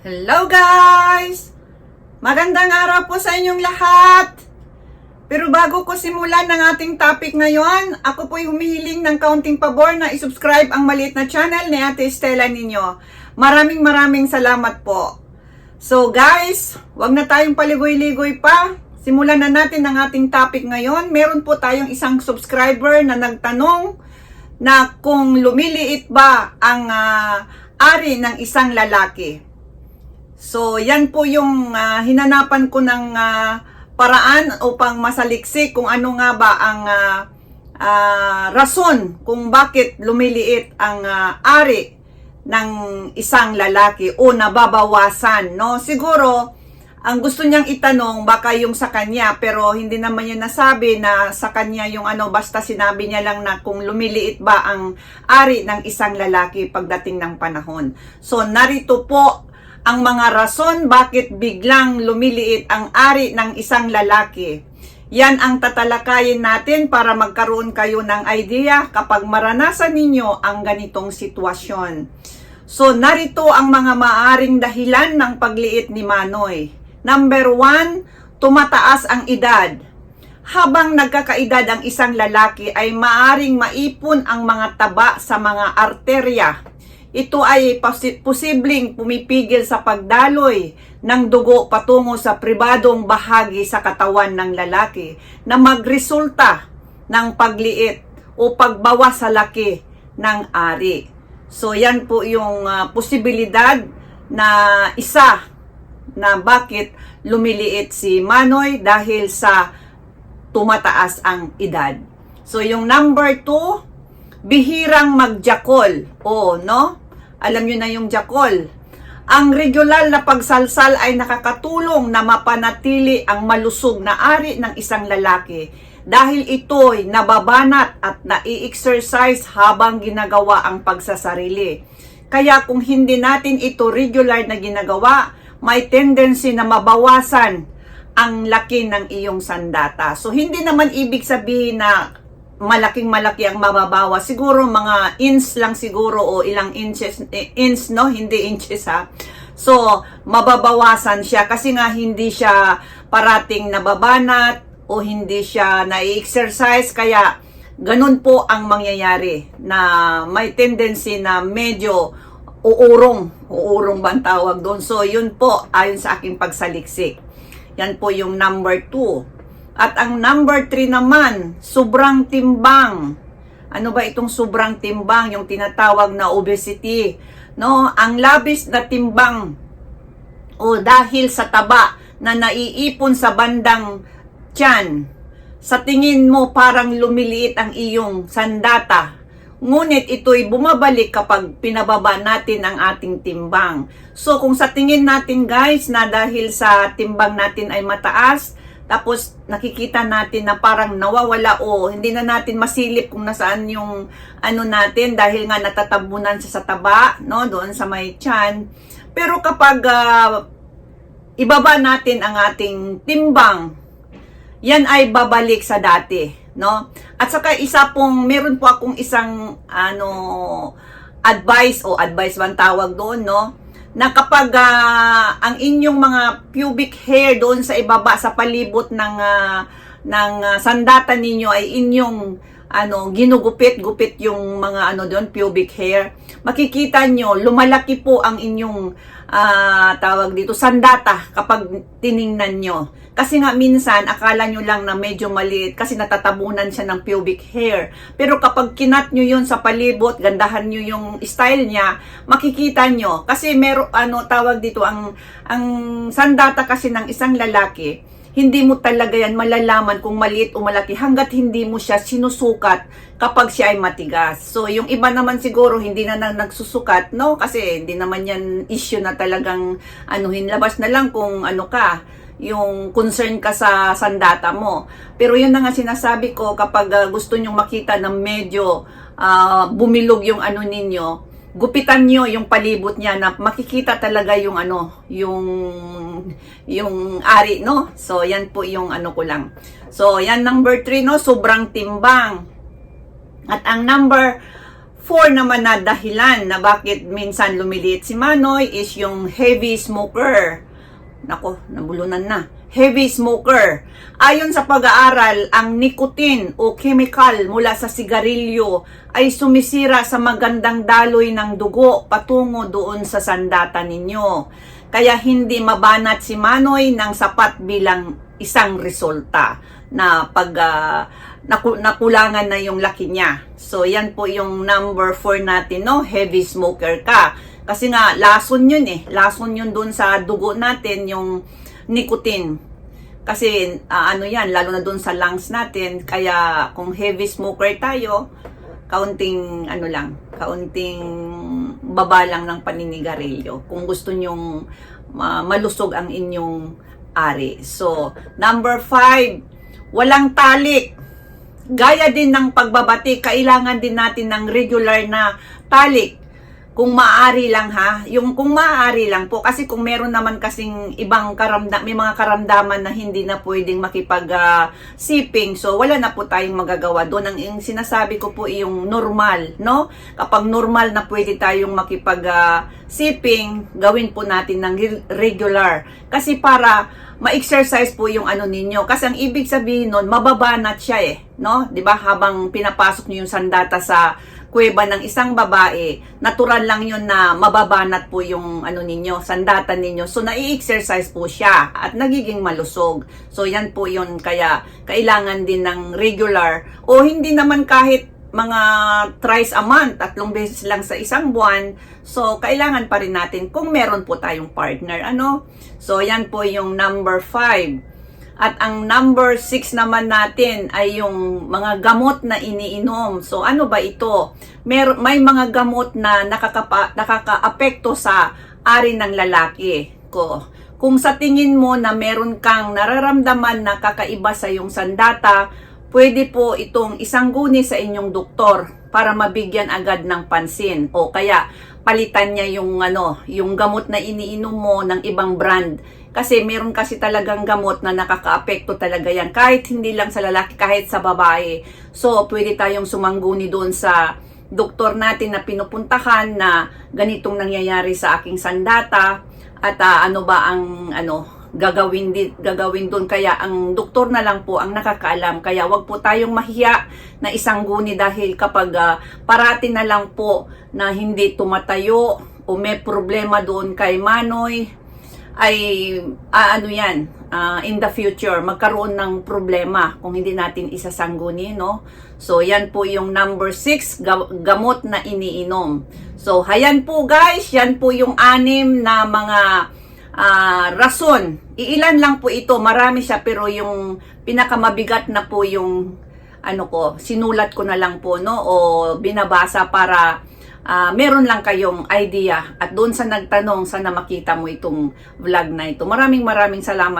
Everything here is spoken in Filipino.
Hello guys! Magandang araw po sa inyong lahat! Pero bago ko simulan ng ating topic ngayon, ako po'y humihiling ng kaunting pabor na isubscribe ang maliit na channel ni Ate Estela ninyo. Maraming maraming salamat po. So guys, wag na tayong paligoy-ligoy pa. Simulan na natin ang ating topic ngayon. Meron po tayong isang subscriber na nagtanong na kung lumiliit ba ang ah, ari ng isang lalaki. So, yan po yung ah, hinanapan ko ng ah, paraan upang masaliksik kung ano nga ba ang ah, ah, rason kung bakit lumiliit ang ah, ari ng isang lalaki o nababawasan, no? Siguro, ang gusto niyang itanong baka yung sa kanya pero hindi naman niya nasabi na sa kanya yung ano basta sinabi niya lang na kung lumiliit ba ang ari ng isang lalaki pagdating ng panahon. So narito po ang mga rason bakit biglang lumiliit ang ari ng isang lalaki. Yan ang tatalakayin natin para magkaroon kayo ng idea kapag maranasan ninyo ang ganitong sitwasyon. So, narito ang mga maaring dahilan ng pagliit ni Manoy. Number one, tumataas ang edad. Habang nagkakaedad ang isang lalaki ay maaring maipon ang mga taba sa mga arterya. Ito ay posi- posibleng pumipigil sa pagdaloy ng dugo patungo sa pribadong bahagi sa katawan ng lalaki na magresulta ng pagliit o pagbawas sa laki ng ari. So yan po yung ah, posibilidad na isa na bakit lumiliit si Manoy dahil sa tumataas ang edad. So yung number two, bihirang magjakol. O, no? Alam nyo na yung jakol. Ang regular na pagsalsal ay nakakatulong na mapanatili ang malusog na ari ng isang lalaki dahil ito'y nababanat at nai-exercise habang ginagawa ang pagsasarili. Kaya kung hindi natin ito regular na ginagawa, may tendency na mabawasan ang laki ng iyong sandata. So hindi naman ibig sabihin na malaking malaki ang mababawa. Siguro mga inch lang siguro o ilang inches, eh, inch no, hindi inches ha. So, mababawasan siya kasi nga hindi siya parating nababanat o hindi siya na-exercise kaya ganun po ang mangyayari na may tendency na medyo uurong, uurong ba ang tawag doon. So, yun po ayon sa aking pagsaliksik. Yan po yung number 2. At ang number 3 naman, sobrang timbang. Ano ba itong sobrang timbang? Yung tinatawag na obesity. No? Ang labis na timbang o dahil sa taba na naiipon sa bandang tiyan. Sa tingin mo parang lumiliit ang iyong sandata. Ngunit ito'y bumabalik kapag pinababa natin ang ating timbang. So kung sa tingin natin guys na dahil sa timbang natin ay mataas, tapos nakikita natin na parang nawawala o hindi na natin masilip kung nasaan yung ano natin dahil nga natatabunan siya sa taba, no, doon sa may tiyan. Pero kapag ah, ibaba natin ang ating timbang, yan ay babalik sa dati, no? At saka isa pong meron po akong isang ano advice o advice bang tawag doon, no? Na kapag ah, ang inyong mga pubic hair doon sa ibaba sa palibot ng ah, ng ah, sandata ninyo ay inyong ano ginugupit-gupit yung mga ano doon pubic hair. Makikita nyo lumalaki po ang inyong ah, tawag dito sandata kapag tiningnan nyo. Kasi nga minsan akala nyo lang na medyo maliit kasi natatabunan siya ng pubic hair. Pero kapag kinat nyo yun sa palibot gandahan nyo yung style niya makikita nyo. Kasi meron ano tawag dito ang ang sandata kasi ng isang lalaki hindi mo talaga yan malalaman kung maliit o malaki hanggat hindi mo siya sinusukat kapag siya ay matigas. So, yung iba naman siguro hindi na, na nagsusukat, no? Kasi hindi naman yan issue na talagang anuhin. Labas na lang kung ano ka, yung concern ka sa sandata mo. Pero yun na nga sinasabi ko kapag ah, gusto nyong makita na medyo ah, bumilog yung ano ninyo, gupitan nyo yung palibot niya na makikita talaga yung ano, yung yung ari, no? So, yan po yung ano ko lang. So, yan number 3, no? Sobrang timbang. At ang number four naman na dahilan na bakit minsan lumiliit si Manoy is yung heavy smoker. Nako, nabulunan na. Heavy smoker. Ayon sa pag-aaral, ang nicotine o chemical mula sa sigarilyo ay sumisira sa magandang daloy ng dugo patungo doon sa sandata ninyo. Kaya hindi mabanat si Manoy ng sapat bilang isang resulta na pag naku- nakulangan na yung laki niya. So, yan po yung number 4 natin, no? Heavy smoker ka. Kasi nga, lason yun eh. Lason yun dun sa dugo natin, yung nicotine. Kasi, ah, ano yan, lalo na dun sa lungs natin. Kaya, kung heavy smoker tayo, kaunting, ano lang, kaunting baba lang ng paninigarilyo. Kung gusto nyong ma- malusog ang inyong ari. So, number five, walang talik. Gaya din ng pagbabati, kailangan din natin ng regular na talik. Kung maaari lang ha, yung kung maaari lang po kasi kung meron naman kasing ibang karamdam, may mga karamdaman na hindi na pwedeng makipag ah, siping, so wala na po tayong magagawa doon. Ang, yung sinasabi ko po yung normal, no? Kapag normal na pwede tayong makipag ah, siping, gawin po natin ng re- regular. Kasi para ma-exercise po yung ano ninyo. Kasi ang ibig sabihin nun, mababanat siya eh. No? 'Di ba Habang pinapasok niyo yung sandata sa kuweba ng isang babae, natural lang yun na mababanat po yung ano ninyo, sandata ninyo. So, nai-exercise po siya at nagiging malusog. So, yan po yun. Kaya, kailangan din ng regular o hindi naman kahit mga thrice a month, tatlong beses lang sa isang buwan. So, kailangan pa rin natin kung meron po tayong partner. Ano? So, yan po yung number 5. At ang number 6 naman natin ay yung mga gamot na iniinom. So, ano ba ito? Mer may mga gamot na nakakapa nakakaapekto sa ari ng lalaki ko. Kung sa tingin mo na meron kang nararamdaman na kakaiba sa iyong sandata, pwede po itong isang guni sa inyong doktor para mabigyan agad ng pansin o kaya palitan niya yung ano, yung gamot na iniinom mo ng ibang brand. Kasi meron kasi talagang gamot na nakakaapekto talaga yan. Kahit hindi lang sa lalaki, kahit sa babae. So, pwede tayong sumangguni doon sa doktor natin na pinupuntahan na ganitong nangyayari sa aking sandata. At ah, ano ba ang ano gagawin din gagawin doon. Kaya ang doktor na lang po ang nakakaalam. Kaya wag po tayong mahiya na isang guni dahil kapag ah, parati na lang po na hindi tumatayo o may problema doon kay Manoy ay ah, ano yan ah, in the future magkaroon ng problema kung hindi natin isasangguni no? So yan po yung number 6 gamot na iniinom. So hayan po guys yan po yung anim na mga ah, rason. Iilan lang po ito marami siya pero yung pinakamabigat na po yung ano ko sinulat ko na lang po no? O binabasa para ah, meron lang kayong idea at doon sa nagtanong sana makita mo itong vlog na ito. Maraming maraming salamat.